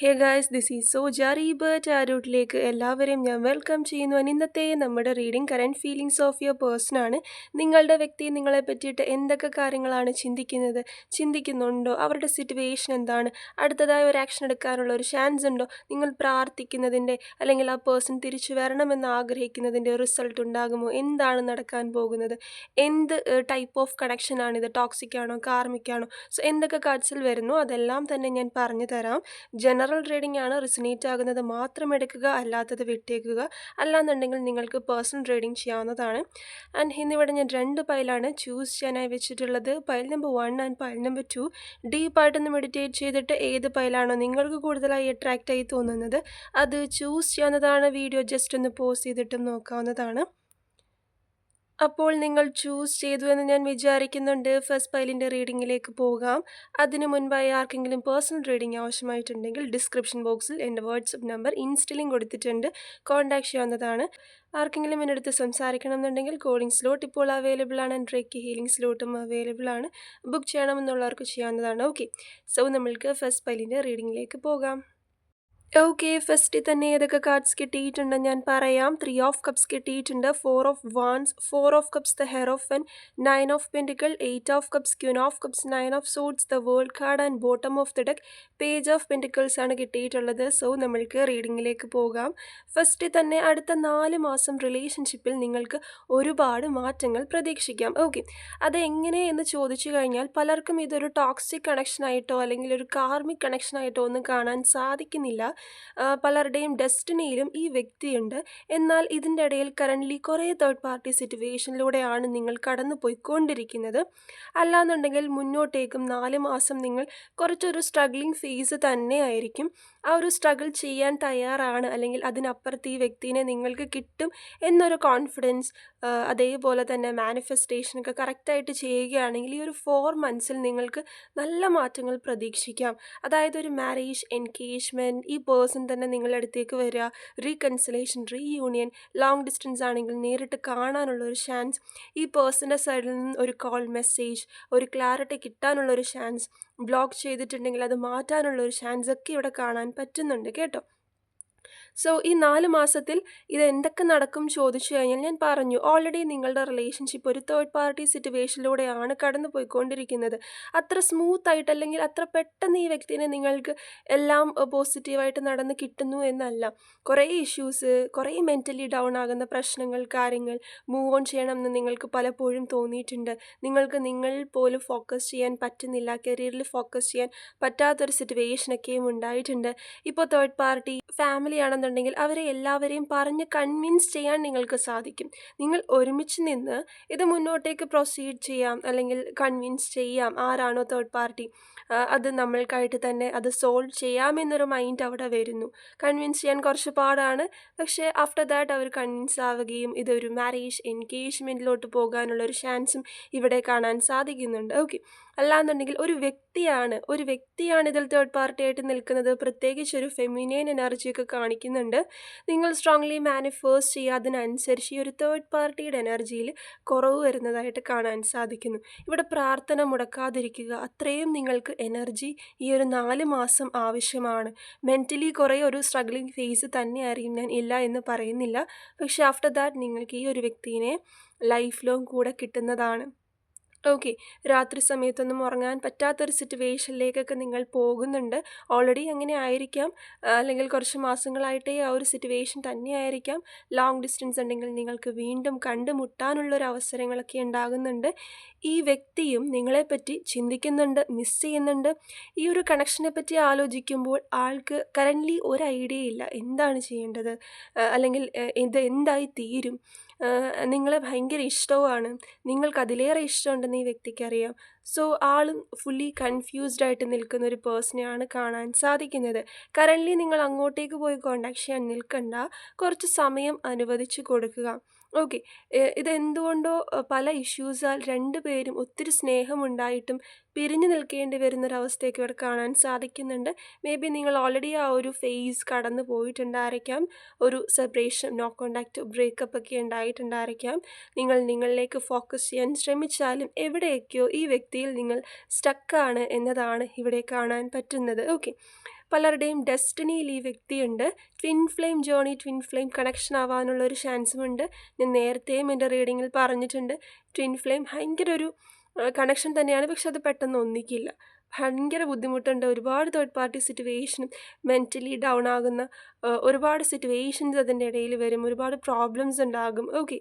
Hey guys this is so ജാറി ബർട്ട് ആരൂട്ടിലേക്ക് എല്ലാവരെയും ഞാൻ വെൽക്കം ചെയ്യുന്നു. And ഇന്നത്തെ നമ്മുടെ reading current feelings of your person ആണ്. നിങ്ങളുടെ വ്യക്തി നിങ്ങളെ പറ്റിയിട്ട് എന്തൊക്കെ കാര്യങ്ങളാണ് ചിന്തിക്കുന്നത്? ചിന്തിക്കുന്നുണ്ടോ? അവരുടെ സിറ്റുവേഷൻ എന്താണ്? അടുത്തതായി ഒരു ആക്ഷൻ എടുക്കാനുള്ള ഒരു ചാൻസ് ഉണ്ടോ? നിങ്ങൾ പ്രാർത്ഥിക്കുന്നതിന്റെ അല്ലെങ്കിൽ ആ പേഴ്സൺ തിരിച്ചു വരണമെന്ന് ആഗ്രഹിക്കുന്നതിന്റെ റിസൾട്ട് ഉണ്ടാകുമോ? എന്താണ് നടക്കാൻ പോകുന്നത്? എന്ത് ടൈപ്പ് ഓഫ് കണക്ഷൻ ആണിത് ടോക്സിക് ആണോ? കാർമിക് ആണോ? സോ എന്തൊക്കെ കാർഡ്സിൽ വരുന്നു? അതെല്ലാം തന്നെ ഞാൻ പറഞ്ഞു തരാം. ജനറൽ റീഡിംഗ് ആണ് റിസനേറ്റ് ആകുന്നത്. മാത്രം എടുക്കുക അല്ലാത്തത് വിട്ടേക്കുക. അല്ലാന്നുണ്ടെങ്കിൽ നിങ്ങൾക്ക് പേഴ്സണൽ ട്രേഡിംഗ് ചെയ്യാവുന്നതാണ്. ആൻഡ് ഇന്നിവിടെ ഞാൻ രണ്ട് പൈലാണ് ചൂസ് ചെയ്യാനായി വെച്ചിട്ടുള്ളത്. Pile number one and pile number two ഡീപ്പായിട്ടൊന്ന് meditate ചെയ്തിട്ട് ഏത് പൈലാണോ നിങ്ങൾക്ക് കൂടുതലായി അട്രാക്റ്റ് ആയി തോന്നുന്നത് അത് ചൂസ് ചെയ്യാവുന്നതാണ്. വീഡിയോ ജസ്റ്റ് ഒന്ന് പോസ് ചെയ്തിട്ടും നോക്കാവുന്നതാണ്. അപ്പോൾ നിങ്ങൾ ചൂസ് ചെയ്തു എന്ന് ഞാൻ വിചാരിക്കുന്നുണ്ട്. ഫസ്റ്റ് ഫയലിന്റെ റീഡിങ്ങിലേക്ക് പോകാം. അതിനു മുൻപായി ആർക്കെങ്കിലും പേഴ്സണൽ റീഡിംഗ് ആവശ്യമായിട്ടുണ്ടെങ്കിൽ ഡിസ്ക്രിപ്ഷൻ ബോക്സിൽ എന്റെ വാട്സപ്പ് നമ്പർ ഇൻസ്റ്റലിംഗ് കൊടുത്തിട്ടുണ്ട്. കോൺടാക്ട് ചെയ്യാവുന്നതാണ്. ആർക്കെങ്കിലും എന്റെ അടുത്ത് സംസാരിക്കണം എന്നുണ്ടെങ്കിൽ കോളിംഗ് സ്ലോട്ട് ഇപ്പോൾ അവൈലബിൾ ആണ്. ആൻഡ് റേക്ക് ഹീലിംഗ് സ്ലോട്ടും അവൈലബിൾ ആണ്. ബുക്ക് ചെയ്യണമെന്നുള്ളവർക്ക് ചെയ്യാവുന്നതാണ്. ഓക്കെ സോ നമ്മൾക്ക് ഫസ്റ്റ് ഫയലിന്റെ റീഡിങ്ങിലേക്ക് പോകാം. ഓക്കെ ഫസ്റ്റ് തന്നെ ഏതൊക്കെ കാർഡ്സ് കിട്ടിയിട്ടുണ്ട് ഞാൻ പറയാം. ത്രീ ഓഫ് കപ്സ് കിട്ടിയിട്ടുണ്ട്. Four of wands four of cups the heir of and nine of pentacles eight of cups queen of cups nine of suits the world card and bottom of the deck page of pentacles ആണ് കിട്ടിയിട്ടുള്ളത്. So നമ്മൾക്ക് റീഡിങ്ങിലേക്ക് പോകാം. First തന്നെ അടുത്ത നാല് മാസം റിലേഷൻഷിപ്പിൽ നിങ്ങൾക്ക് ഒരുപാട് മാറ്റങ്ങൾ പ്രതീക്ഷിക്കാം. ഓക്കെ അത് എങ്ങനെ എന്ന് ചോദിച്ചു കഴിഞ്ഞാൽ പലർക്കും ഇതൊരു ടോക്സിക് കണക്ഷനായിട്ടോ അല്ലെങ്കിൽ ഒരു കാർമിക് കണക്ഷനായിട്ടോ ഒന്നും കാണാൻ സാധിക്കുന്നില്ല. പലരുടെയും ഡെസ്റ്റിനിയിലും ഈ വ്യക്തിയുണ്ട്. എന്നാൽ ഇതിന്റെ ഇടയിൽ കറന്റ്ലി കുറേ തേർഡ് പാർട്ടി സിറ്റുവേഷനിലൂടെയാണ് നിങ്ങൾ കടന്നു പോയിക്കൊണ്ടിരിക്കുന്നത് അല്ലാന്നുണ്ടെങ്കിൽ മുന്നോട്ടേക്കും നാല് മാസം നിങ്ങൾ കുറച്ചൊരു സ്ട്രഗ്ലിംഗ് ഫേസ് തന്നെയായിരിക്കും. ആ ഒരു സ്ട്രഗിൾ ചെയ്യാൻ തയ്യാറാണ്. അല്ലെങ്കിൽ അതിനപ്പുറത്ത് ഈ വ്യക്തിനെ നിങ്ങൾക്ക് കിട്ടും എന്നൊരു കോൺഫിഡൻസ് അതേപോലെ തന്നെ മാനിഫെസ്റ്റേഷനൊക്കെ കറക്റ്റായിട്ട് ചെയ്യുകയാണെങ്കിൽ ഈ ഒരു ഫോർ മന്ത്സിൽ നിങ്ങൾക്ക് നല്ല മാറ്റങ്ങൾ പ്രതീക്ഷിക്കാം. അതായത് ഒരു മാരേജ് എൻഗേജ്മെന്റ് ഈ പേഴ്സൺ തന്നെ നിങ്ങളുടെ അടുത്തേക്ക് വരിക റീകൺസിലേഷൻ റീയൂണിയൻ ലോങ് ഡിസ്റ്റൻസ് ആണെങ്കിൽ നേരിട്ട് കാണാനുള്ള ഒരു ചാൻസ് ഈ പേഴ്സന്റെ സൈഡിൽ നിന്ന് ഒരു കോൾ മെസ്സേജ് ഒരു ക്ലാരിറ്റി കിട്ടാനുള്ള ഒരു ചാൻസ് ബ്ലോക്ക് ചെയ്തിട്ടുണ്ടെങ്കിൽ അത് മാറ്റാനുള്ള ഒരു ചാൻസ് ഒക്കെ ഇവിടെ കാണാൻ പറ്റുന്നുണ്ട് കേട്ടോ. സോ ഈ നാല് മാസത്തിൽ ഇത് എന്തൊക്കെ നടക്കും ചോദിച്ചു കഴിഞ്ഞാൽ ഞാൻ പറഞ്ഞു ഓൾറെഡി നിങ്ങളുടെ റിലേഷൻഷിപ്പ് ഒരു തേർഡ് പാർട്ടി സിറ്റുവേഷനിലൂടെയാണ് കടന്നു പോയിക്കൊണ്ടിരിക്കുന്നത് അത്ര സ്മൂത്ത് ആയിട്ട് അല്ലെങ്കിൽ അത്ര പെട്ടെന്ന് ഈ വ്യക്തിനെ നിങ്ങൾക്ക് എല്ലാം പോസിറ്റീവായിട്ട് നടന്ന് കിട്ടുന്നു എന്നല്ല. കുറേ ഇഷ്യൂസ് കുറേ മെന്റലി ഡൗൺ ആകുന്ന പ്രശ്നങ്ങൾ കാര്യങ്ങൾ മൂവ് ഓൺ ചെയ്യണം എന്ന് നിങ്ങൾക്ക് പലപ്പോഴും തോന്നിയിട്ടുണ്ട്. നിങ്ങൾക്ക് നിങ്ങൾ പോലും ഫോക്കസ് ചെയ്യാൻ പറ്റുന്നില്ല കരിയറിൽ ഫോക്കസ് ചെയ്യാൻ പറ്റാത്തൊരു സിറ്റുവേഷനൊക്കെയും ഉണ്ടായിട്ടുണ്ട്. ഇപ്പോൾ തേർഡ് പാർട്ടി ഫാമിലി ആണെന്നുണ്ടെങ്കിൽ അവരെ എല്ലാവരെയും പറഞ്ഞ് കൺവിൻസ് ചെയ്യാൻ നിങ്ങൾക്ക് സാധിക്കും. നിങ്ങൾ ഒരുമിച്ച് നിന്ന് ഇത് മുന്നോട്ടേക്ക് പ്രൊസീഡ് ചെയ്യാം അല്ലെങ്കിൽ കൺവിൻസ് ചെയ്യാം ആരാണോ തേർഡ് പാർട്ടി അത് നമ്മൾക്കായിട്ട് തന്നെ അത് സോൾവ് ചെയ്യാമെന്നൊരു മൈൻഡ് അവിടെ വരുന്നു. കൺവിൻസ് ചെയ്യാൻ കുറച്ച് പാടാണ്. പക്ഷേ ആഫ്റ്റർ ദാറ്റ് അവർ കൺവിൻസ് ആവുകയും ഇതൊരു മാരേജ് എൻഗേജ്മെന്റിലോട്ട് പോകാനുള്ളൊരു ചാൻസും ഇവിടെ കാണാൻ സാധിക്കുന്നുണ്ട്. ഓക്കെ അല്ലാന്നുണ്ടെങ്കിൽ ഒരു വ്യക്തിയാണ് ഒരു വ്യക്തിയാണ് ഇതിൽ തേർഡ് പാർട്ടി ആയിട്ട് നിൽക്കുന്നത്. പ്രത്യേകിച്ച് ഒരു ഫെമിനൈൻ എനർജിയൊക്കെ കാണിക്കുന്നുണ്ട്. നിങ്ങൾ സ്ട്രോങ്ലി മാനിഫേഴ്സ് ചെയ്യുക അതിനനുസരിച്ച് ഈ ഒരു തേർഡ് പാർട്ടിയുടെ എനർജിയിൽ കുറവ് വരുന്നതായിട്ട് കാണാൻ സാധിക്കുന്നു. ഇവിടെ പ്രാർത്ഥന മുടക്കാതിരിക്കുക. അത്രയും നിങ്ങൾക്ക് എനർജി ഈ ഒരു നാല് മാസം ആവശ്യമാണ്. മെന്റലി കുറേ ഒരു സ്ട്രഗ്ലിംഗ് ഫേസ് തന്നെയായിരിക്കും ഞാൻ ഇല്ല എന്ന് പറയുന്നില്ല. പക്ഷേ ആഫ്റ്റർ ദാറ്റ് നിങ്ങൾക്ക് ഈ ഒരു വ്യക്തിയെ ലൈഫ് ലോങ് കൂടെ കിട്ടുന്നതാണ്. ഓക്കെ രാത്രി സമയത്തൊന്നും ഉറങ്ങാൻ പറ്റാത്തൊരു സിറ്റുവേഷനിലേക്കൊക്കെ നിങ്ങൾ പോകുന്നുണ്ട്. ഓൾറെഡി അങ്ങനെ ആയിരിക്കാം. അല്ലെങ്കിൽ കുറച്ച് മാസങ്ങളായിട്ടേ ആ ഒരു സിറ്റുവേഷൻ തന്നെയായിരിക്കാം ലോങ് ഡിസ്റ്റൻസ് ഉണ്ടെങ്കിൽ നിങ്ങൾക്ക് വീണ്ടും കണ്ടുമുട്ടാനുള്ളൊരു അവസരങ്ങളൊക്കെ ഉണ്ടാകുന്നുണ്ട്. ഈ വ്യക്തിയും നിങ്ങളെപ്പറ്റി ചിന്തിക്കുന്നുണ്ട് മിസ് ചെയ്യുന്നുണ്ട്. ഈ ഒരു കണക്ഷനെ പറ്റി ആലോചിക്കുമ്പോൾ ആൾക്ക് കറന്റ്ലി ഒരു ഐഡിയ ഇല്ല. എന്താണ് ചെയ്യേണ്ടത്? അല്ലെങ്കിൽ ഇത് എന്തായി തീരും നിങ്ങളെ ഭയങ്കര ഇഷ്ടവുമാണ്. നിങ്ങൾക്ക് അതിലേറെ ഇഷ്ടമുണ്ടെന്ന് ഈ വ്യക്തിക്കറിയാം സോ ആളും ഫുള്ളി കൺഫ്യൂസ്ഡ് ആയിട്ട് നിൽക്കുന്ന ഒരു പേഴ്സണെയാണ് കാണാൻ സാധിക്കുന്നത്. കറന്റ്ലി നിങ്ങൾ അങ്ങോട്ടേക്ക് പോയി കോണ്ടാക്ട് ചെയ്യാൻ നിൽക്കണ്ട. കുറച്ച് സമയം അനുവദിച്ചു കൊടുക്കുക. ഓക്കെ. ഇതെന്തുകൊണ്ടോ പല ഇഷ്യൂസാൽ രണ്ട് പേരും ഒത്തിരി സ്നേഹമുണ്ടായിട്ടും പിരിഞ്ഞു നിൽക്കേണ്ടി വരുന്നൊരവസ്ഥയൊക്കെ ഇവിടെ കാണാൻ സാധിക്കുന്നുണ്ട്. മേ ബി നിങ്ങൾ ഓൾറെഡി ആ ഒരു ഫേസ് കടന്നു പോയിട്ടുണ്ടായിരിക്കാം. ഒരു സെപ്പറേഷൻ നോ കോണ്ടാക്റ്റ് ബ്രേക്കപ്പ് ഒക്കെ ഉണ്ടായിട്ടുണ്ടായിരിക്കാം. നിങ്ങൾ നിങ്ങളിലേക്ക് ഫോക്കസ് ചെയ്യാൻ ശ്രമിച്ചാലും എവിടെയൊക്കെയോ ഈ വ്യക്തിയിൽ നിങ്ങൾ സ്റ്റക്കാണ് എന്നതാണ് ഇവിടെ കാണാൻ പറ്റുന്നത്. ഓക്കെ. പലരുടെയും ഡെസ്റ്റിനിയിൽ ഈ വ്യക്തിയുണ്ട്. Twin flame journey twin flame connection ആവാനുള്ള ഒരു ചാൻസും ഉണ്ട്. ഞാൻ നേരത്തെയും എന്റെ റീഡിങ്ങിൽ പറഞ്ഞിട്ടുണ്ട്. ട്വിൻ ഫ്ലെയിം ഭയങ്കര ഒരു കണക്ഷൻ തന്നെയാണ്. പക്ഷെ അത് പെട്ടെന്ന് ഒന്നിക്കില്ല. ഭയങ്കര ബുദ്ധിമുട്ടുണ്ട്. ഒരുപാട് തേർഡ് പാർട്ടി സിറ്റുവേഷനും മെന്റലി ഡൗൺ ആകുന്ന ഒരുപാട് സിറ്റുവേഷൻസ് അതിന്റെ ഇടയിൽ വരും. ഒരുപാട് പ്രോബ്ലംസ് ഉണ്ടാകും. ഓക്കെ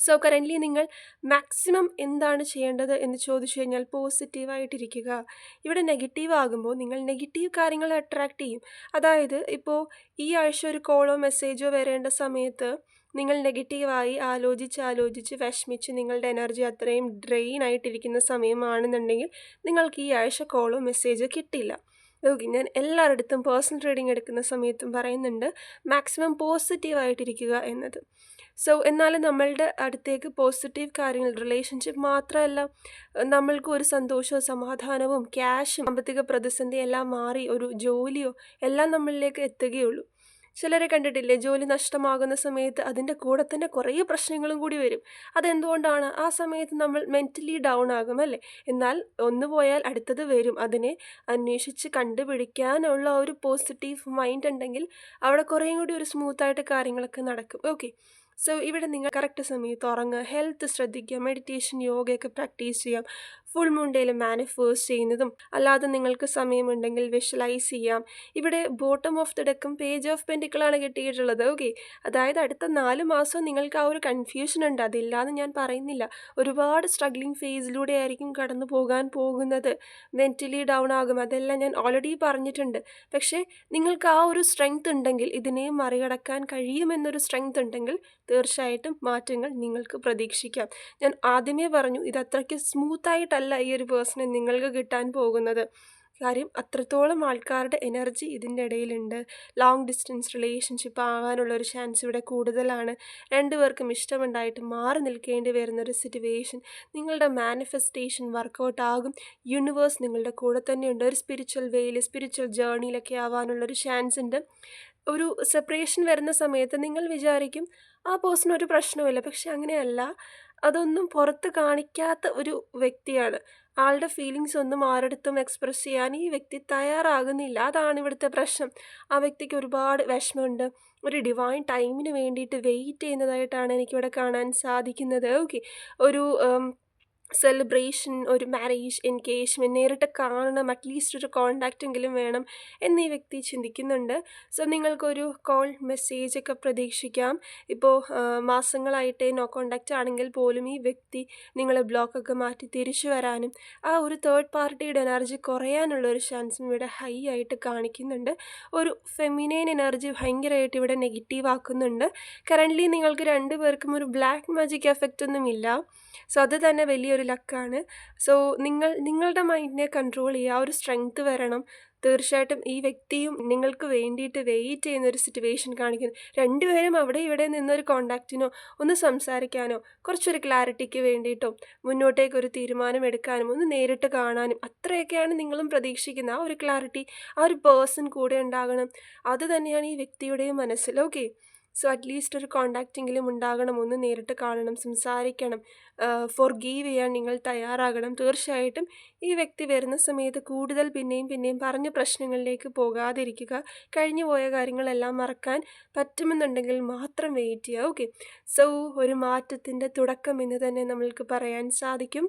സോ കറന്റ്ലി നിങ്ങൾ മാക്സിമം എന്താണ് ചെയ്യേണ്ടത് എന്ന് ചോദിച്ചു കഴിഞ്ഞാൽ പോസിറ്റീവായിട്ടിരിക്കുക ഇവിടെ നെഗറ്റീവ് ആകുമ്പോൾ നിങ്ങൾ നെഗറ്റീവ് കാര്യങ്ങൾ അട്രാക്റ്റ് ചെയ്യും. അതായത് ഇപ്പോൾ ഈ ആഴ്ച ഒരു കോളോ മെസ്സേജോ വരേണ്ട സമയത്ത് നിങ്ങൾ നെഗറ്റീവായി ആലോചിച്ച് ആലോചിച്ച് വിഷമിച്ച് നിങ്ങളുടെ എനർജി അത്രയും ഡ്രെയിൻ ആയിട്ടിരിക്കുന്ന സമയമാണെന്നുണ്ടെങ്കിൽ നിങ്ങൾക്ക് ഈ ആഴ്ച കോളോ മെസ്സേജോ കിട്ടില്ല. ഓക്കെ ഞാൻ എല്ലായിടത്തും പേഴ്സണൽ റീഡിംഗ് എടുക്കുന്ന സമയത്തും പറയുന്നുണ്ട് മാക്സിമം പോസിറ്റീവായിട്ടിരിക്കുക എന്നത്. സോ എന്നാലും നമ്മളുടെ അടുത്തേക്ക് പോസിറ്റീവ് കാര്യങ്ങൾ റിലേഷൻഷിപ്പ് മാത്രമല്ല നമ്മൾക്ക് ഒരു സന്തോഷവും സമാധാനവും ക്യാഷും സാമ്പത്തിക പ്രതിസന്ധി എല്ലാം മാറി ഒരു ജോലിയോ എല്ലാം നമ്മളിലേക്ക് എത്തുകയുള്ളൂ. ചിലരെ കണ്ടിട്ടില്ലേ ജോലി നഷ്ടമാകുന്ന സമയത്ത് അതിന്റെ കൂടെ തന്നെ കുറേ പ്രശ്നങ്ങളും കൂടി വരും. അതെന്തുകൊണ്ടാണ്? ആ സമയത്ത് നമ്മൾ മെന്റലി ഡൗൺ ആകും അല്ലേ? എന്നാൽ ഒന്ന് പോയാൽ അടുത്തത് വരും. അതിനെ അന്വേഷിച്ച് കണ്ടുപിടിക്കാനുള്ള ഒരു പോസിറ്റീവ് മൈൻഡ് ഉണ്ടെങ്കിൽ അവിടെ കുറേയും കൂടി ഒരു സ്മൂത്തായിട്ട് കാര്യങ്ങളൊക്കെ നടക്കും. ഓക്കെ സോ ഇവിടെ നിങ്ങൾ കറക്റ്റ് സമയത്ത് ഉറങ്ങുക. ഹെൽത്ത് ശ്രദ്ധിക്കുക. മെഡിറ്റേഷൻ യോഗയൊക്കെ പ്രാക്ടീസ് ചെയ്യാം ഫുൾ മൂണ്ടയിൽ മാനിഫേഴ്സ് ചെയ്യുന്നതും അല്ലാതെ നിങ്ങൾക്ക് സമയമുണ്ടെങ്കിൽ വിഷ്വലൈസ് ചെയ്യാം. ഇവിടെ ബോട്ടം ഓഫ് ദ ഡെക്കും പേജ് ഓഫ് പെന്റിക്കിളാണ് കിട്ടിയിട്ടുള്ളത് ഓക്കെ അതായത് അടുത്ത നാല് മാസം നിങ്ങൾക്ക് ആ ഒരു കൺഫ്യൂഷൻ ഉണ്ട്. അതില്ലാന്ന് ഞാൻ പറയുന്നില്ല. ഒരുപാട് സ്ട്രഗ്ലിംഗ് ഫേസിലൂടെ ആയിരിക്കും കടന്നു പോകാൻ പോകുന്നത്. മെന്റലി ഡൗൺ ആകും. അതെല്ലാം ഞാൻ ഓൾറെഡി പറഞ്ഞിട്ടുണ്ട്. പക്ഷേ നിങ്ങൾക്ക് ആ ഒരു സ്ട്രെങ്ത് ഉണ്ടെങ്കിൽ ഇതിനെ മറികടക്കാൻ കഴിയുമെന്നൊരു സ്ട്രെങ്ത് ഉണ്ടെങ്കിൽ തീർച്ചയായിട്ടും മാറ്റങ്ങൾ നിങ്ങൾക്ക് പ്രതീക്ഷിക്കാം. ഞാൻ ആദ്യമേ പറഞ്ഞു ഇത് അത്രയ്ക്ക് സ്മൂത്തായിട്ടല്ല ഈ ഒരു പേഴ്സണെ നിങ്ങൾക്ക് കിട്ടാൻ പോകുന്നത്. കാര്യം അത്രത്തോളം ആൾക്കാരുടെ എനർജി ഇതിന്റെ ഇടയിലുണ്ട്. ലോങ് ഡിസ്റ്റൻസ് റിലേഷൻഷിപ്പ് ആവാനുള്ള ഒരു ചാൻസ് ഇവിടെ കൂടുതലാണ്. രണ്ടുപേർക്കും ഇഷ്ടമുണ്ടായിട്ട് മാറി നിൽക്കേണ്ടി വരുന്ന ഒരു സിറ്റുവേഷൻ നിങ്ങളുടെ മാനിഫെസ്റ്റേഷൻ വർക്കൗട്ട് ആകും. യൂണിവേഴ്സ് നിങ്ങളുടെ കൂടെ തന്നെയുണ്ട്. ഒരു സ്പിരിച്വൽ വേയിൽ സ്പിരിച്വൽ ജേർണിയിലൊക്കെ ആവാനുള്ളൊരു ചാൻസ് ഉണ്ട്. ഒരു സെപ്പറേഷൻ വരുന്ന സമയത്ത് നിങ്ങൾ വിചാരിക്കും ആ പേഴ്സൺ ഒരു പ്രശ്നമില്ല പക്ഷെ അങ്ങനെയല്ല. അതൊന്നും പുറത്ത് കാണിക്കാത്ത ഒരു വ്യക്തിയാണ്. ആളുടെ ഫീലിങ്സ് ഒന്നും ആരടുത്തും എക്സ്പ്രസ് ചെയ്യാൻ ഈ വ്യക്തി തയ്യാറാകുന്നില്ല. അതാണ് ഇവിടുത്തെ പ്രശ്നം. ആ വ്യക്തിക്ക് ഒരുപാട് വിഷമമുണ്ട്. ഒരു ഡിവൈൻ ടൈമിന് വേണ്ടിയിട്ട് വെയിറ്റ് ചെയ്യുന്നതായിട്ടാണ് എനിക്കിവിടെ കാണാൻ സാധിക്കുന്നത്. ഓക്കെ ഒരു സെലിബ്രേഷൻ ഒരു മാരേജ് എൻഗേജ്മെന്റ് നേരിട്ട് കാണണം അറ്റ്ലീസ്റ്റ് ഒരു കോണ്ടാക്റ്റ് എങ്കിലും വേണം എന്നീ വ്യക്തി ചിന്തിക്കുന്നുണ്ട്. സോ നിങ്ങൾക്കൊരു കോൾ മെസ്സേജ് ഒക്കെ പ്രതീക്ഷിക്കാം. ഇപ്പോൾ മാസങ്ങളായിട്ട് നോ കോണ്ടാക്റ്റ് ആണെങ്കിൽ പോലും ഈ വ്യക്തി നിങ്ങളെ ബ്ലോക്കൊക്കെ മാറ്റി തിരിച്ചു വരാനും ആ ഒരു തേർഡ് പാർട്ടിയുടെ എനർജി കുറയാനുള്ള ഒരു ചാൻസും ഇവിടെ ഹൈ ആയിട്ട് കാണിക്കുന്നുണ്ട്. ഒരു ഫെമിനൈൻ എനർജി ഭയങ്കരമായിട്ട് ഇവിടെ നെഗറ്റീവ് ആക്കുന്നുണ്ട്. കറന്റ്ലി നിങ്ങൾക്ക് രണ്ടു പേർക്കും ഒരു ബ്ലാക്ക് മാജിക് എഫക്റ്റ് ഒന്നും ഇല്ല സോ അത് തന്നെ വലിയൊരു ലക്കാണ്. സോ നിങ്ങൾ നിങ്ങളുടെ മൈൻഡിനെ കൺട്രോൾ ചെയ്യുക ആ ഒരു സ്ട്രെങ്ത് വരണം. തീർച്ചയായിട്ടും ഈ വ്യക്തിയും നിങ്ങൾക്ക് വേണ്ടിയിട്ട് വെയിറ്റ് ചെയ്യുന്ന ഒരു സിറ്റുവേഷൻ കാണിക്കുന്നു. രണ്ടുപേരും അവിടെ ഇവിടെ നിന്നൊരു കോണ്ടാക്റ്റിനോ ഒന്ന് സംസാരിക്കാനോ കുറച്ചൊരു ക്ലാരിറ്റിക്ക് വേണ്ടിയിട്ടോ മുന്നോട്ടേക്ക് ഒരു തീരുമാനം എടുക്കാനും ഒന്ന് നേരിട്ട് കാണാനും അത്രയൊക്കെയാണ് നിങ്ങളും പ്രതീക്ഷിക്കുന്നത്. ആ ഒരു ക്ലാരിറ്റി ആ ഒരു പേഴ്സൺ കൂടെ ഉണ്ടാകണം. അത് തന്നെയാണ് ഈ വ്യക്തിയുടെയും മനസ്സിൽ. ഓക്കെ. സോ അറ്റ്ലീസ്റ്റ് ഒരു കോണ്ടാക്റ്റെങ്കിലും ഉണ്ടാകണം. ഒന്ന് നേരിട്ട് കാണണം സംസാരിക്കണം ഫോർ ഗീവ് ചെയ്യാൻ നിങ്ങൾ തയ്യാറാകണം. തീർച്ചയായിട്ടും ഈ വ്യക്തി വരുന്ന സമയത്ത് കൂടുതൽ പിന്നെയും പിന്നെയും പറഞ്ഞ പ്രശ്നങ്ങളിലേക്ക് പോകാതിരിക്കുക. കഴിഞ്ഞു പോയ കാര്യങ്ങളെല്ലാം മറക്കാൻ പറ്റുമെന്നുണ്ടെങ്കിൽ മാത്രം വെയിറ്റ് ചെയ്യുക. ഓക്കെ സോ ഒരു മാറ്റത്തിന്റെ തുടക്കം എന്ന് തന്നെ നമ്മൾക്ക് പറയാൻ സാധിക്കും.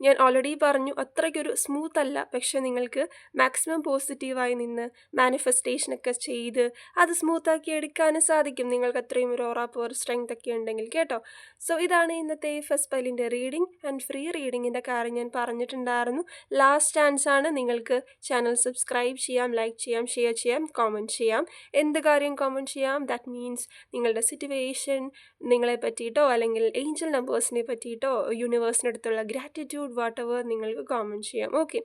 ഞാൻ ഓൾറെഡി പറഞ്ഞു അത്രയ്ക്കൊരു സ്മൂത്ത് അല്ല. പക്ഷേ നിങ്ങൾക്ക് മാക്സിമം പോസിറ്റീവായി നിന്ന് മാനിഫെസ്റ്റേഷനൊക്കെ ചെയ്ത് അത് സ്മൂത്താക്കി എടുക്കാനും സാധിക്കും. നിങ്ങൾക്ക് അത്രയും ഒരു ഓറ പവർ സ്ട്രെങ്ത് ഒക്കെ ഉണ്ടെങ്കിൽ കേട്ടോ. സോ ഇതാണ് ഇന്നത്തെ ഫസ്റ്റ് പൈലിന്റെ റീഡിംഗ് ആൻഡ് ഫ്രീ റീഡിങ്ങിന്റെ കാര്യം ഞാൻ പറഞ്ഞിട്ടുണ്ടായിരുന്നു. ലാസ്റ്റ് ചാൻസ് ആണ് നിങ്ങൾക്ക് ചാനൽ സബ്സ്ക്രൈബ് ചെയ്യാം ലൈക്ക് ചെയ്യാം ഷെയർ ചെയ്യാം കോമന്റ് ചെയ്യാം. എന്ത് കാര്യം കോമന്റ് ചെയ്യാം? ദാറ്റ് മീൻസ് നിങ്ങളുടെ സിറ്റുവേഷൻ നിങ്ങളെ പറ്റിയിട്ടോ അല്ലെങ്കിൽ ഏഞ്ചൽ നമ്പേഴ്സിനെ പറ്റിയിട്ടോ യൂണിവേഴ്സിനടുത്തുള്ള ഗ്രാറ്റിറ്റ്യൂഡ് വാട്ട് എവർ നിങ്ങൾക്ക് കോമെന്റ് ചെയ്യാം. ഓക്കെ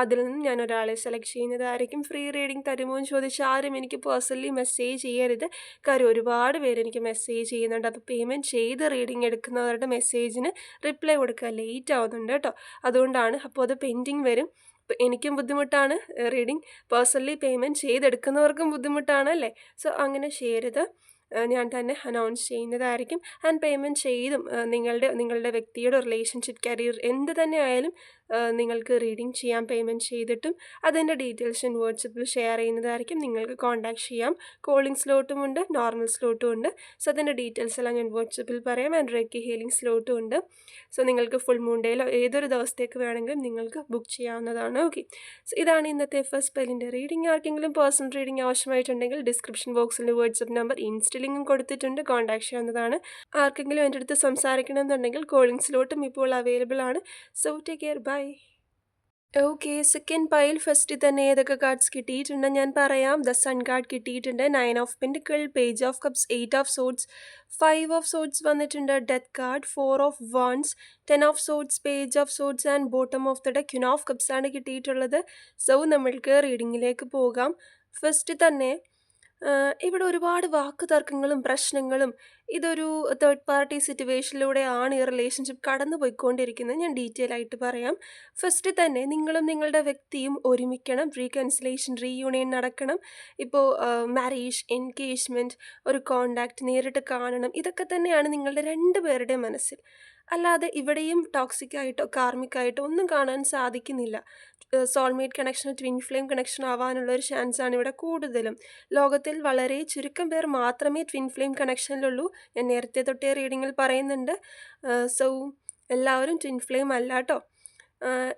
അതിൽ നിന്ന് ഞാൻ ഒരാളെ സെലക്ട് ചെയ്യുന്നതായിരിക്കും. ഫ്രീ റീഡിംഗ് തരുമോ എന്ന് ചോദിച്ചാൽ ആരും എനിക്ക് പേഴ്സണലി മെസ്സേജ് ചെയ്യരുത്. കാര്യം ഒരുപാട് പേര് എനിക്ക് മെസ്സേജ് ചെയ്യുന്നുണ്ട്. അപ്പോൾ പേയ്മെന്റ് ചെയ്ത് റീഡിംഗ് എടുക്കുന്നവരുടെ മെസ്സേജിന് റിപ്ലൈ കൊടുക്കുക ലേറ്റ് ആവുന്നുണ്ട് കേട്ടോ. അതുകൊണ്ടാണ് അപ്പോൾ അത് പെൻഡിങ് വരും. എനിക്കും ബുദ്ധിമുട്ടാണ് റീഡിംഗ് പേഴ്സണലി പേയ്മെന്റ് ചെയ്തെടുക്കുന്നവർക്കും ബുദ്ധിമുട്ടാണ് അല്ലേ? സോ അങ്ങനെ ചെയ്യരുത്. ഞാൻ തന്നെ അനൗൺസ് ചെയ്യുന്നതായിരിക്കും. ആൻഡ് പേയ്മെന്റ് ചെയ്തും നിങ്ങളുടെ നിങ്ങളുടെ വ്യക്തിയുടെ റിലേഷൻഷിപ്പ് കരിയർ എന്ത് തന്നെ ആയാലും നിങ്ങൾക്ക് റീഡിംഗ് ചെയ്യാം പേയ്മെന്റ് ചെയ്തിട്ടും അതിന്റെ ഡീറ്റെയിൽസ് ഞാൻ വാട്സപ്പിൽ ഷെയർ ചെയ്യുന്നതായിരിക്കും. നിങ്ങൾക്ക് കോൺടാക്ട് ചെയ്യാം. കോളിംഗ് സ്ലോട്ടും ഉണ്ട് നോർമൽ സ്ലോട്ടും ഉണ്ട്. സോ അതിന്റെ ഡീറ്റെയിൽസ് എല്ലാം ഞാൻ വാട്സപ്പിൽ പറയാം. ആൻഡ് റെക്കി ഹീലിംഗ് സ്ലോട്ടും ഉണ്ട്. സോ നിങ്ങൾക്ക് ഫുൾ മൂണ്ടയിലോ ഏതൊരു ദിവസത്തേക്ക് വേണമെങ്കിലും നിങ്ങൾക്ക് ബുക്ക് ചെയ്യാവുന്നതാണ്. ഓക്കെ സോ ഇതാണ് ഇന്നത്തെ ഫസ്റ്റ് പെല്ലിന്റെ റീഡിംഗ് ആർക്കെങ്കിലും പേഴ്സണൽ റീഡിംഗ് ആവശ്യമായിട്ടുണ്ടെങ്കിൽ ഡിസ്ക്രിപ്ഷൻ ബോക്സിൽ വാട്സപ്പ് നമ്പർ ഇൻസ്റ്റലിംഗും കൊടുത്തിട്ടുണ്ട്. കോൺടാക്ട് ചെയ്യാവുന്നതാണ്. ആർക്കെങ്കിലും എന്റെ അടുത്ത് സംസാരിക്കണമെന്നുണ്ടെങ്കിൽ കോളിംഗ് സ്ലോട്ടും ഇപ്പോൾ അവൈലബിൾ ആണ്. So take care bye okay second pile first തന്നെ ഏതൊക്കെ കാർഡ്സ് കിട്ടിയിട്ടുണ്ട്? ഞാൻ പറയാം. ദ സൺ കാർഡ് കിട്ടിയിട്ടുണ്ട്. Nine of pentacle page of cups eight of swords five of swords വന്നിട്ടുണ്ട്. Death card four of wands ten of swords page of swords and bottom of the day queen of cups ആണ് കിട്ടിയിട്ടുള്ളത്. So നമ്മൾക്ക് റീഡിങ്ങിലേക്ക് പോകാം. First തന്നെ ഇവിടെ ഒരുപാട് വാക്ക് തർക്കങ്ങളും പ്രശ്നങ്ങളും ഇതൊരു തേർഡ് പാർട്ടി സിറ്റുവേഷനിലൂടെയാണ് ഈ റിലേഷൻഷിപ്പ് കടന്നു പോയിക്കൊണ്ടിരിക്കുന്നത് ഞാൻ ഡീറ്റെയിൽ ആയിട്ട് പറയാം. ഫസ്റ്റ് തന്നെ നിങ്ങളും നിങ്ങളുടെ വ്യക്തിയും ഒരുമിക്കണം. റീകൺസിലേഷൻ റീയൂണിയൻ നടക്കണം. ഇപ്പോൾ മാരേജ് എൻഗേജ്മെന്റ് ഒരു കോണ്ടാക്റ്റ് നേരിട്ട് കാണണം. ഇതൊക്കെ തന്നെയാണ് നിങ്ങളുടെ രണ്ട് പേരുടെ മനസ്സിൽ. അല്ലാതെ ഇവിടെയും ടോക്സിക് ആയിട്ടോ കാർമിക് ആയിട്ടോ ഒന്നും കാണാൻ സാധിക്കുന്നില്ല. Soulmate connection twin flame connection ആവാനുള്ള ഒരു ചാൻസാണ് ഇവിടെ കൂടുതലും. ലോകത്തിൽ വളരെ ചുരുക്കം പേർ മാത്രമേ ട്വിൻ ഫ്ലെയിം കണക്ഷനിലുള്ളൂ ഞാൻ നേരത്തെ തൊട്ടേ റീഡിങ്ങിൽ പറയുന്നുണ്ട്. സോ എല്ലാവരും ട്വിൻ ഫ്ലെയിം അല്ല കേട്ടോ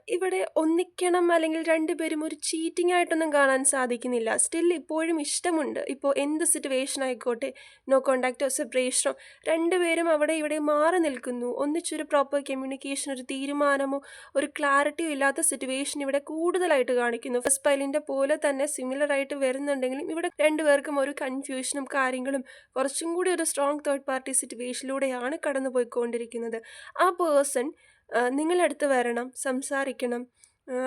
ഇവിടെ ഒന്നിക്കണം അല്ലെങ്കിൽ രണ്ടുപേരും ഒരു ചീറ്റിംഗ് ആയിട്ടൊന്നും കാണാൻ സാധിക്കുന്നില്ല. സ്റ്റിൽ ഇപ്പോഴും ഇഷ്ടമുണ്ട്. ഇപ്പോൾ എന്ത് സിറ്റുവേഷൻ ആയിക്കോട്ടെ. നോ കോണ്ടാക്റ്റോ സെപ്പറേഷനോ രണ്ടുപേരും അവിടെ ഇവിടെ മാറി നിൽക്കുന്നു. ഒന്നിച്ചൊരു പ്രോപ്പർ കമ്മ്യൂണിക്കേഷൻ ഒരു തീരുമാനമോ ഒരു ക്ലാരിറ്റിയോ ഇല്ലാത്ത സിറ്റുവേഷൻ ഇവിടെ കൂടുതലായിട്ട് കാണിക്കുന്നു. ഫസ്റ്റ് പൈലിന്റെ പോലെ തന്നെ സിമിലർ ആയിട്ട് വരുന്നുണ്ടെങ്കിലും ഇവിടെ രണ്ടുപേർക്കും ഒരു കൺഫ്യൂഷനും കാര്യങ്ങളും കുറച്ചും കൂടി ഒരു സ്ട്രോങ് തേർഡ് പാർട്ടി സിറ്റുവേഷനിലൂടെയാണ് കടന്നു പോയിക്കൊണ്ടിരിക്കുന്നത് ആ പേഴ്സൺ നിങ്ങളടുത്ത് വരണം സംസാരിക്കണം.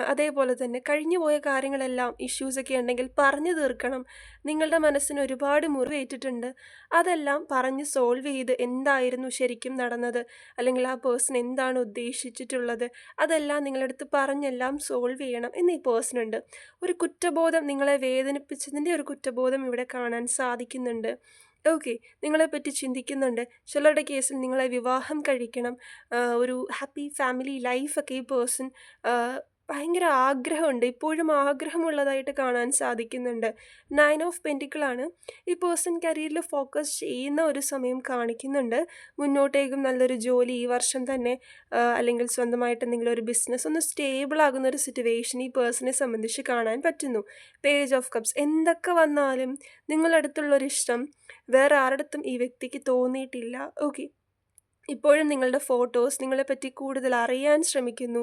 അതേപോലെ തന്നെ കഴിഞ്ഞു പോയ കാര്യങ്ങളെല്ലാം ഇഷ്യൂസൊക്കെ ഉണ്ടെങ്കിൽ പറഞ്ഞു തീർക്കണം. നിങ്ങളുടെ മനസ്സിന് ഒരുപാട് മുറിവേറ്റിട്ടുണ്ട്. അതെല്ലാം പറഞ്ഞ് സോൾവ് ചെയ്ത് എന്തായിരുന്നു ശരിക്കും നടന്നത്? അല്ലെങ്കിൽ ആ പേഴ്സൺ എന്താണ് ഉദ്ദേശിച്ചിട്ടുള്ളത്? അതെല്ലാം നിങ്ങളടുത്ത് പറഞ്ഞെല്ലാം സോൾവ് ചെയ്യണം എന്ന് ഉണ്ട്. ഒരു കുറ്റബോധം നിങ്ങളെ വേദനിപ്പിച്ചതിന്റെ ഒരു കുറ്റബോധം ഇവിടെ കാണാൻ സാധിക്കുന്നുണ്ട്. ഓക്കെ. നിങ്ങളെപ്പറ്റി ചിന്തിക്കുന്നുണ്ട്. ചിലരുടെ കേസിൽ നിങ്ങളെ വിവാഹം കഴിക്കണം. ഒരു ഹാപ്പി ഫാമിലി ലൈഫൊക്കെ ഈ പേഴ്സൺ ഭയങ്കര ആഗ്രഹമുണ്ട്. ഇപ്പോഴും ആഗ്രഹമുള്ളതായിട്ട് കാണാൻ സാധിക്കുന്നുണ്ട്. നയൻ ഓഫ് പെന്റിക്കിളാണ് ഈ പേഴ്സൺ കരിയറിൽ ഫോക്കസ് ചെയ്യുന്ന ഒരു സമയം കാണിക്കുന്നുണ്ട്. മുന്നോട്ടേക്കും നല്ലൊരു ജോലി ഈ വർഷം തന്നെ അല്ലെങ്കിൽ സ്വന്തമായിട്ട് എന്തെങ്കിലും ഒരു ബിസിനസ് ഒന്ന് സ്റ്റേബിൾ ആകുന്ന ഒരു സിറ്റുവേഷൻ ഈ പേഴ്സണെ സംബന്ധിച്ച് കാണാൻ പറ്റുന്നു. പേജ് ഓഫ് കപ്സ് എന്തൊക്കെ വന്നാലും നിങ്ങളടുത്തുള്ളൊരിഷ്ടം. വേറെ ആരുടെ അടുത്തും ഈ വ്യക്തിക്ക് തോന്നിയിട്ടില്ല. ഓക്കെ ഇപ്പോഴും നിങ്ങളുടെ ഫോട്ടോസ് നിങ്ങളെപ്പറ്റി കൂടുതൽ അറിയാൻ ശ്രമിക്കുന്നു.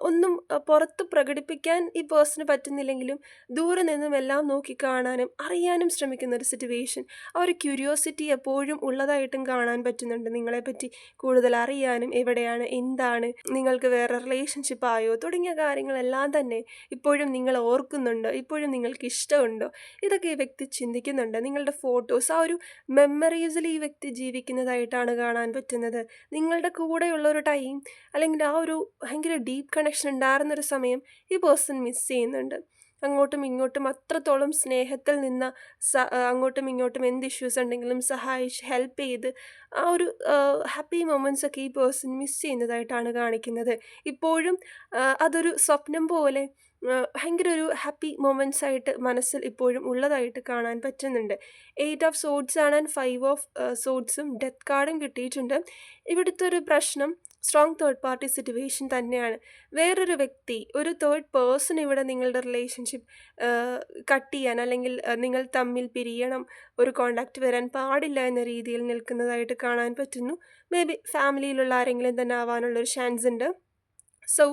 ഒന്നും പുറത്ത് പ്രകടിപ്പിക്കാൻ ഈ പേഴ്സണ് പറ്റുന്നില്ലെങ്കിലും ദൂരെ നിന്നും എല്ലാം നോക്കി കാണാനും അറിയാനും ശ്രമിക്കുന്ന ഒരു സിറ്റുവേഷൻ ആ ഒരു ക്യൂരിയോസിറ്റി എപ്പോഴും ഉള്ളതായിട്ടും കാണാൻ പറ്റുന്നുണ്ട്. നിങ്ങളെപ്പറ്റി കൂടുതൽ അറിയാനും എവിടെയാണ് എന്താണ് നിങ്ങൾക്ക് വേറെ റിലേഷൻഷിപ്പ് ആയോ തുടങ്ങിയ കാര്യങ്ങളെല്ലാം തന്നെ ഇപ്പോഴും നിങ്ങൾ ഓർക്കുന്നുണ്ടോ? ഇപ്പോഴും നിങ്ങൾക്ക് ഇഷ്ടമുണ്ടോ? ഇതൊക്കെ ഈ വ്യക്തി ചിന്തിക്കുന്നുണ്ട്. നിങ്ങളുടെ ഫോട്ടോസ് ആ ഒരു മെമ്മറീസിൽ ഈ വ്യക്തി ജീവിക്കുന്നതായിട്ടാണ് കാണാൻ പറ്റുന്നത്. പറയുന്നത് നിങ്ങളുടെ കൂടെയുള്ള ഒരു ടൈം അല്ലെങ്കിൽ ആ ഒരു ഭയങ്കര ഡീപ്പ് കണക്ഷൻ ഉണ്ടായിരുന്നൊരു സമയം ഈ പേഴ്സൺ മിസ് ചെയ്യുന്നുണ്ട്. അങ്ങോട്ടും ഇങ്ങോട്ടും അത്രത്തോളം സ്നേഹത്തിൽ നിന്ന് അങ്ങോട്ടും ഇങ്ങോട്ടും എന്ത് ഇഷ്യൂസ് ഉണ്ടെങ്കിലും സഹായിച്ച് ഹെൽപ്പ് ചെയ്ത് ആ ഒരു ഹാപ്പി മൊമെന്റ്സ് ഒക്കെ ഈ പേഴ്സൺ മിസ് ചെയ്യുന്നതായിട്ടാണ് കാണിക്കുന്നത്. ഇപ്പോഴും അതൊരു സ്വപ്നം പോലെ ഭയങ്കര ഒരു ഹാപ്പി മൊമെന്റ്സ് ആയിട്ട് മനസ്സിൽ ഇപ്പോഴും ഉള്ളതായിട്ട് കാണാൻ പറ്റുന്നുണ്ട്. എയ്റ്റ് ഓഫ് സോഡ്സ് ആണ് ആൻഡ് ഫൈവ് ഓഫ് സോഡ്സും ഡെത്ത് കാർഡും കിട്ടിയിട്ടുണ്ട്. ഇവിടുത്തെ ഒരു പ്രശ്നം സ്ട്രോങ് തേർഡ് പാർട്ടി സിറ്റുവേഷൻ തന്നെയാണ്. വേറൊരു വ്യക്തി ഒരു തേർഡ് പേഴ്സൺ ഇവിടെ നിങ്ങളുടെ റിലേഷൻഷിപ്പ് കട്ട് ചെയ്യാൻ അല്ലെങ്കിൽ നിങ്ങൾ തമ്മിൽ പിരിയണം ഒരു കോണ്ടാക്റ്റ് വരാൻ പാടില്ല എന്ന രീതിയിൽ നിൽക്കുന്നതായിട്ട് കാണാൻ പറ്റുന്നു. മേ ബി ഫാമിലിയിലുള്ള ആരെങ്കിലും തന്നെ ആവാനുള്ളൊരു ചാൻസ് ഉണ്ട്. സോ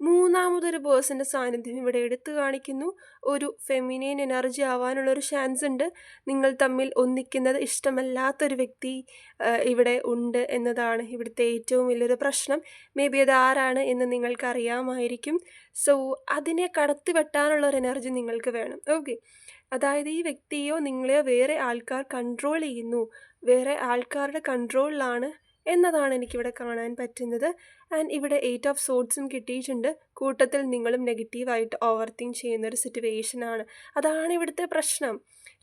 മൂന്നാമതൊരു പേഴ്സന്റെ സാന്നിധ്യം ഇവിടെ എടുത്തു കാണിക്കുന്നു. ഒരു ഫെമിനൈൻ എനർജി ആവാനുള്ളൊരു ചാൻസ് ഉണ്ട്. നിങ്ങൾ തമ്മിൽ ഒന്നിക്കുന്നത് ഇഷ്ടമല്ലാത്തൊരു വ്യക്തി ഇവിടെ ഉണ്ട് എന്നതാണ് ഇവിടുത്തെ ഏറ്റവും വലിയൊരു പ്രശ്നം. മേ ബി അത് ആരാണ് എന്ന് നിങ്ങൾക്ക് അറിയാമായിരിക്കും സോ അതിനെ കടത്തി വെട്ടാനുള്ള ഒരു എനർജി നിങ്ങൾക്ക് വേണം. ഓക്കെ അതായത് ഈ വ്യക്തിയോ നിങ്ങളെയോ വേറെ ആൾക്കാർ കൺട്രോൾ ചെയ്യുന്നു. വേറെ ആൾക്കാരുടെ കൺട്രോളിലാണ് എന്നതാണ് എനിക്കിവിടെ കാണാൻ പറ്റുന്നത്. ആൻഡ് ഇവിടെ എയ്റ്റ് ഓഫ് സോഡ്സും കിട്ടിയിട്ടുണ്ട്. കൂട്ടത്തിൽ നിങ്ങളും നെഗറ്റീവായിട്ട് ഓവർ തിങ്ക് ചെയ്യുന്നൊരു സിറ്റുവേഷനാണ് അതാണ് ഇവിടുത്തെ പ്രശ്നം.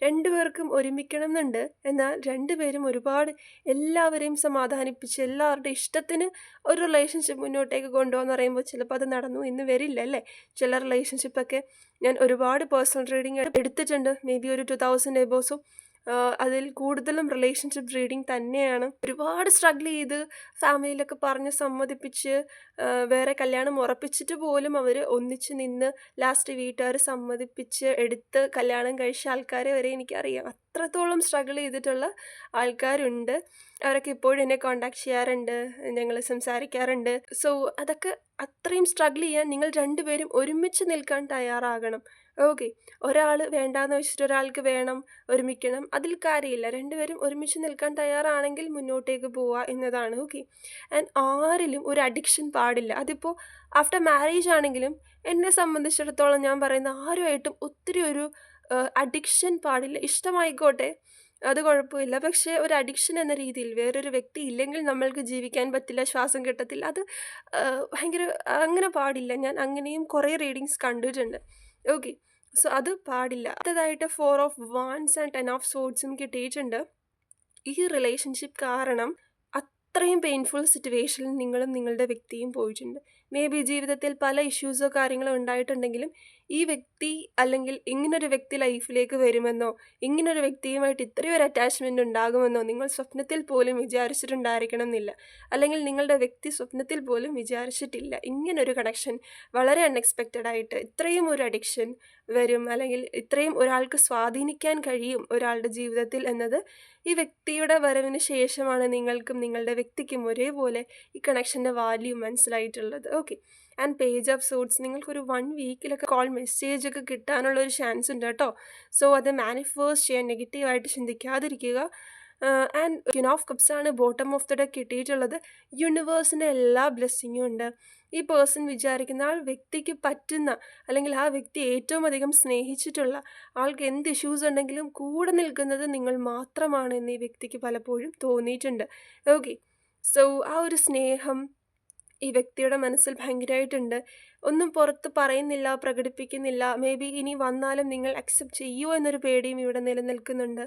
രണ്ടുപേർക്കും ഒരുമിക്കണം എന്നുണ്ട് എന്നാൽ രണ്ടുപേരും ഒരുപാട് എല്ലാവരെയും സമാധാനിപ്പിച്ച് എല്ലാവരുടെ ഇഷ്ടത്തിന് ഒരു റിലേഷൻഷിപ്പ് മുന്നോട്ടേക്ക് കൊണ്ടുപോകാന്ന് പറയുമ്പോൾ ചിലപ്പോൾ അത് നടന്നു എന്ന് വരില്ല അല്ലേ? ചില റിലേഷൻഷിപ്പൊക്കെ ഞാൻ ഒരുപാട് പേഴ്സണൽ റീഡിങ് എടുത്തിട്ടുണ്ട്. മേ ബി ഒരു ടു തൗസൻഡ് എബോസും അതിൽ കൂടുതലും റിലേഷൻഷിപ്പ് റീഡിങ് തന്നെയാണ്. ഒരുപാട് സ്ട്രഗിൾ ചെയ്ത് ഫാമിലിയിലൊക്കെ പറഞ്ഞ് സമ്മതിപ്പിച്ച് വേറെ കല്യാണം ഉറപ്പിച്ചിട്ട് പോലും അവർ ഒന്നിച്ച് നിന്ന് ലാസ്റ്റ് വീട്ടുകാർ സമ്മതിപ്പിച്ച് എടുത്ത് കല്യാണം കഴിച്ച ആൾക്കാരെ വരെ എനിക്കറിയാം. അത്രത്തോളം സ്ട്രഗിൾ ചെയ്തിട്ടുള്ള ആൾക്കാരുണ്ട്. അവരൊക്കെ ഇപ്പോഴും എന്നെ കോണ്ടാക്ട് ചെയ്യാറുണ്ട് ഞങ്ങൾ സംസാരിക്കാറുണ്ട്. സോ അതൊക്കെ അത്രയും സ്ട്രഗിൾ ചെയ്യാൻ നിങ്ങൾ രണ്ടുപേരും ഒരുമിച്ച് നിൽക്കാൻ തയ്യാറാകണം. ഓക്കെ ഒരാൾ വേണ്ടാന്ന് വെച്ചിട്ട് ഒരാൾക്ക് വേണം ഒരുമിക്കണം അതിൽ കാര്യമില്ല. രണ്ടുപേരും ഒരുമിച്ച് നിൽക്കാൻ തയ്യാറാണെങ്കിൽ മുന്നോട്ടേക്ക് പോവുക എന്നതാണ് ഓക്കെ ആൻഡ് ആരിലും ഒരു അഡിക്ഷൻ പാടില്ല. അതിപ്പോൾ ആഫ്റ്റർ മാരേജ് ആണെങ്കിലും എന്നെ സംബന്ധിച്ചിടത്തോളം ഞാൻ പറയുന്ന ആരുമായിട്ടും ഒത്തിരി ഒരു അഡിക്ഷൻ പാടില്ല. ഇഷ്ടമായിക്കോട്ടെ അത് കുഴപ്പമില്ല. പക്ഷേ ഒരു അഡിക്ഷൻ എന്ന രീതിയിൽ വേറൊരു വ്യക്തി ഇല്ലെങ്കിൽ നമ്മൾക്ക് ജീവിക്കാൻ പറ്റില്ല ശ്വാസം കിട്ടത്തില്ല. അത് ഭയങ്കര അങ്ങനെ പാടില്ല. ഞാൻ അങ്ങനെയും കുറേ റീഡിങ്സ് കണ്ടിട്ടുണ്ട്. ഓക്കെ സോ അത് പാടില്ല. അടുത്തതായിട്ട് four of wands and ten of സോഡ്സും കിട്ടിയിട്ടുണ്ട്. ഈ റിലേഷൻഷിപ്പ് കാരണം അത്രയും പെയിൻഫുൾ സിറ്റുവേഷനിൽ നിങ്ങളും നിങ്ങളുടെ വ്യക്തിയും പോയിട്ടുണ്ട്. മേ ബി ജീവിതത്തിൽ പല ഇഷ്യൂസോ കാര്യങ്ങളോ ഉണ്ടായിട്ടുണ്ടെങ്കിലും ഈ വ്യക്തി അല്ലെങ്കിൽ ഇങ്ങനൊരു വ്യക്തി ലൈഫിലേക്ക് വരുമെന്നോ ഇങ്ങനൊരു വ്യക്തിയുമായിട്ട് ഇത്രയും ഒരു അറ്റാച്ച്മെന്റ് ഉണ്ടാകുമെന്നോ നിങ്ങൾ സ്വപ്നത്തിൽ പോലും വിചാരിച്ചിട്ടുണ്ടായിരിക്കണം എന്നില്ല അല്ലെങ്കിൽ നിങ്ങളുടെ വ്യക്തി സ്വപ്നത്തിൽ പോലും വിചാരിച്ചിട്ടില്ല. ഇങ്ങനൊരു കണക്ഷൻ വളരെ അൺഎക്സ്പെക്റ്റഡ് ആയിട്ട് ഇത്രയും ഒരു അഡിക്ഷൻ വരും. അല്ലെങ്കിൽ ഇത്രയും ഒരാൾക്ക് സ്വാധീനിക്കാൻ കഴിയും ഒരാളുടെ ജീവിതത്തിൽ എന്നത് ഈ വ്യക്തിയുടെ വരവിന് ശേഷമാണ് നിങ്ങൾക്കും നിങ്ങളുടെ വ്യക്തിക്കും ഒരേപോലെ ഈ കണക്ഷന്റെ value മനസ്സിലായിട്ടുള്ളത്. Okay. And page of suits നിങ്ങൾക്കൊരു വൺ വീക്കിലൊക്കെ കോൾ മെസ്സേജ് ഒക്കെ കിട്ടാനുള്ള ഒരു ചാൻസ് ഉണ്ട് കേട്ടോ. സോ അത് മാനിഫേഴ്സ് ചെയ്യാൻ നെഗറ്റീവായിട്ട് ചിന്തിക്കാതിരിക്കുക. ആൻഡ് ക്യൂൻ ഓഫ് കപ്സ് ആണ് ബോട്ടം ഓഫ് ദ ഡേ കിട്ടിയിട്ടുള്ളത്. യൂണിവേഴ്സിന്റെ എല്ലാ ബ്ലെസ്സിങ്ങും ഉണ്ട്. ഈ പേഴ്സൺ വിചാരിക്കുന്ന ആ വ്യക്തിക്ക് പറ്റുന്ന അല്ലെങ്കിൽ ആ വ്യക്തി ഏറ്റവും അധികം സ്നേഹിച്ചിട്ടുള്ള ആൾക്ക് എന്ത് ഇഷ്യൂസ് ഉണ്ടെങ്കിലും കൂടെ നിൽക്കുന്നത് നിങ്ങൾ മാത്രമാണ് എന്ന് ഈ വ്യക്തിക്ക് പലപ്പോഴും തോന്നിയിട്ടുണ്ട്. ഓക്കെ. സോ ആ ഒരു സ്നേഹം ഈ വ്യക്തിയുടെ മനസ്സിൽ ഭയങ്കരമായിട്ടുണ്ട് ഒന്നും പുറത്ത് പറയുന്നില്ല പ്രകടിപ്പിക്കുന്നില്ല. മേ ബി ഇനി വന്നാലും നിങ്ങൾ അക്സെപ്റ്റ് ചെയ്യുമോ എന്നൊരു പേടിയും ഇവിടെ നിലനിൽക്കുന്നുണ്ട്.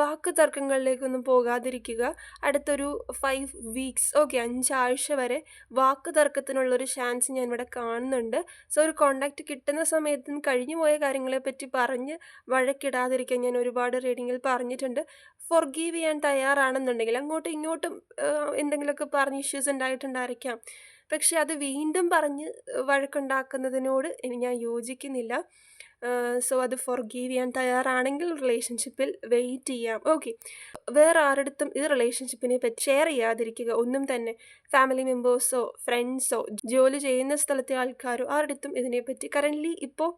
വാക്ക് തർക്കങ്ങളിലേക്കൊന്നും പോകാതിരിക്കുക. അടുത്തൊരു ഫൈവ് വീക്സ് ഓക്കെ അഞ്ചാഴ്ച വരെ വാക്ക് തർക്കത്തിനുള്ളൊരു ചാൻസ് ഞാൻ ഇവിടെ കാണുന്നുണ്ട്. സോ ഒരു കോണ്ടാക്റ്റ് കിട്ടുന്ന സമയത്തും കഴിഞ്ഞു പോയ കാര്യങ്ങളെപ്പറ്റി പറഞ്ഞ് വഴക്കിടാതിരിക്കാൻ ഞാൻ ഒരുപാട് റീഡിങ്ങിൽ പറഞ്ഞിട്ടുണ്ട്. ഫൊർഗീവ് ചെയ്യാൻ തയ്യാറാണെന്നുണ്ടെങ്കിൽ അങ്ങോട്ടും ഇങ്ങോട്ടും എന്തെങ്കിലുമൊക്കെ പറഞ്ഞ് ഇഷ്യൂസ് ഉണ്ടായിട്ടുണ്ടായിരിക്കാം. പക്ഷെ അത് വീണ്ടും പറഞ്ഞ് വഴക്കുണ്ടാക്കുന്നതിനോട് ഞാൻ യോജിക്കുന്നില്ല. സോ അത് ഫൊർഗീവ് ചെയ്യാൻ തയ്യാറാണെങ്കിൽ റിലേഷൻഷിപ്പിൽ വെയിറ്റ് ചെയ്യാം. ഓക്കെ. വേറെ ആരുടെടുത്തും ഈ റിലേഷൻഷിപ്പിനെ പറ്റി ഷെയർ ചെയ്യാതിരിക്കുക. ഒന്നും തന്നെ ഫാമിലി മെമ്പേഴ്സോ ഫ്രണ്ട്സോ ജോലി ചെയ്യുന്ന സ്ഥലത്തെ ആൾക്കാരോ ആരുടെടുത്തും ഇതിനെപ്പറ്റി കറന്റ്ലി ഇപ്പോൾ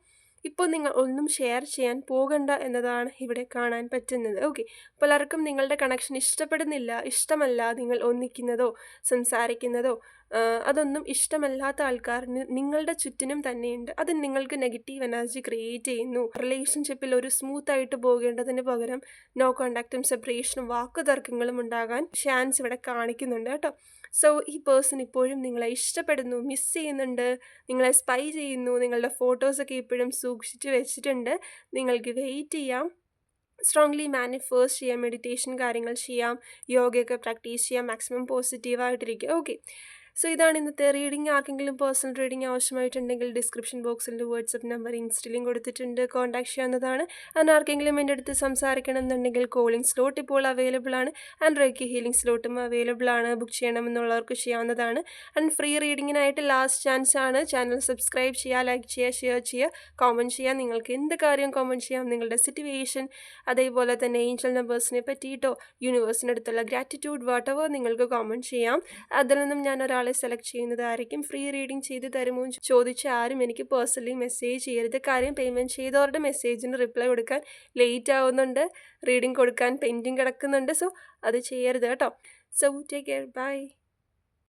ഇപ്പോൾ നിങ്ങൾ ഒന്നും ഷെയർ ചെയ്യാൻ പോകണ്ട എന്നതാണ് ഇവിടെ കാണാൻ പറ്റുന്നത്. ഓക്കെ പലർക്കും നിങ്ങളുടെ കണക്ഷൻ ഇഷ്ടപ്പെടുന്നില്ല ഇഷ്ടമല്ല നിങ്ങൾ ഒന്നിക്കുന്നതോ സംസാരിക്കുന്നതോ അതൊന്നും ഇഷ്ടമല്ലാത്ത ആൾക്കാർ നിങ്ങളുടെ ചുറ്റിനും തന്നെയുണ്ട്. അത് നിങ്ങൾക്ക് നെഗറ്റീവ് എനർജി ക്രിയേറ്റ് ചെയ്യുന്നു. റിലേഷൻഷിപ്പിൽ ഒരു സ്മൂത്ത് ആയിട്ട് പോകേണ്ടതിന് പകരം നോ കോണ്ടാക്റ്റും സെപ്പറേഷനും വാക്കുതർക്കങ്ങളും ഉണ്ടാകാൻ ചാൻസ് ഇവിടെ കാണിക്കുന്നുണ്ട് കേട്ടോ. സോ ഈ പേഴ്സൺ ഇപ്പോഴും നിങ്ങളെ ഇഷ്ടപ്പെടുന്നു മിസ് ചെയ്യുന്നുണ്ട് നിങ്ങളെ സ്പൈ ചെയ്യുന്നു നിങ്ങളുടെ ഫോട്ടോസൊക്കെ ഇപ്പോഴും സൂക്ഷിച്ച് വെച്ചിട്ടുണ്ട്. നിങ്ങൾക്ക് വെയിറ്റ് ചെയ്യാം. സ്ട്രോങ്ലി മാനിഫേഴ്സ് ചെയ്യാം മെഡിറ്റേഷൻ കാര്യങ്ങൾ ചെയ്യാം യോഗയൊക്കെ പ്രാക്ടീസ് ചെയ്യാം മാക്സിമം പോസിറ്റീവായിട്ടിരിക്കുക ഓക്കെ സോ ഇതാണ് ഇന്നത്തെ റീഡിംഗ് ആർക്കെങ്കിലും പേഴ്സണൽ റീഡിംഗ് ആവശ്യമായിട്ടുണ്ടെങ്കിൽ ഡിസ്ക്രിപ്ഷൻ ബോക്സിൽ വാട്സപ്പ് നമ്പർ ഇൻസ്റ്റിലും കൊടുത്തിട്ടുണ്ട്. കോൺടാക്ട് ചെയ്യാവുന്നതാണ്. ആൻഡ് ആർക്കെങ്കിലും എന്റെ അടുത്ത് സംസാരിക്കണം എന്നുണ്ടെങ്കിൽ കോളിംഗ് സ്ലോട്ട് ഇപ്പോൾ അവൈലബിൾ ആണ്. ആൻഡ് റേക്കി ഹീലിംഗ് സ്ലോട്ടും അവൈലബിൾ ആണ്. ബുക്ക് ചെയ്യണമെന്നുള്ളവർക്ക് ചെയ്യാവുന്നതാണ്. ആൻഡ് ഫ്രീ റീഡിങ്ങിനായിട്ട് ലാസ്റ്റ് ചാൻസ് ആണ്. ചാനൽ സബ്സ്ക്രൈബ് ചെയ്യുക ലൈക്ക് ചെയ്യുക ഷെയർ ചെയ്യുക കോമന്റ് ചെയ്യുക. നിങ്ങൾക്ക് എന്ത് കാര്യം കോമന്റ് ചെയ്യാം? നിങ്ങളുടെ സിറ്റുവേഷൻ അതേപോലെ തന്നെ ഏഞ്ചൽ നമ്പേഴ്സിനെ പറ്റിയിട്ടോ യൂണിവേഴ്സിനടുത്തുള്ള ഗ്രാറ്റിറ്റ്യൂഡ് വാട്ടവോ നിങ്ങൾക്ക് കോമന്റ് ചെയ്യാം. അതിൽ നിന്നും ഞാൻ ഒരാളെ സെലക്ട് ചെയ്യുന്നതായിരിക്കും. ഫ്രീ റീഡിംഗ് ചെയ്ത് തരുമോ എന്ന് ചോദിച്ച ആരും എനിക്ക് പേഴ്സണലി മെസ്സേജ് ചെയ്യരുത്. കാര്യം പേയ്മെന്റ് ചെയ്തവരുടെ മെസ്സേജിന് റിപ്ലൈ കൊടുക്കാൻ ലേറ്റ് ആവുന്നുണ്ട്. റീഡിംഗ് കൊടുക്കാൻ പെൻഡിങ് കിടക്കുന്നുണ്ട്. സോ അത് ചെയ്യരുത് കേട്ടോ. So take care by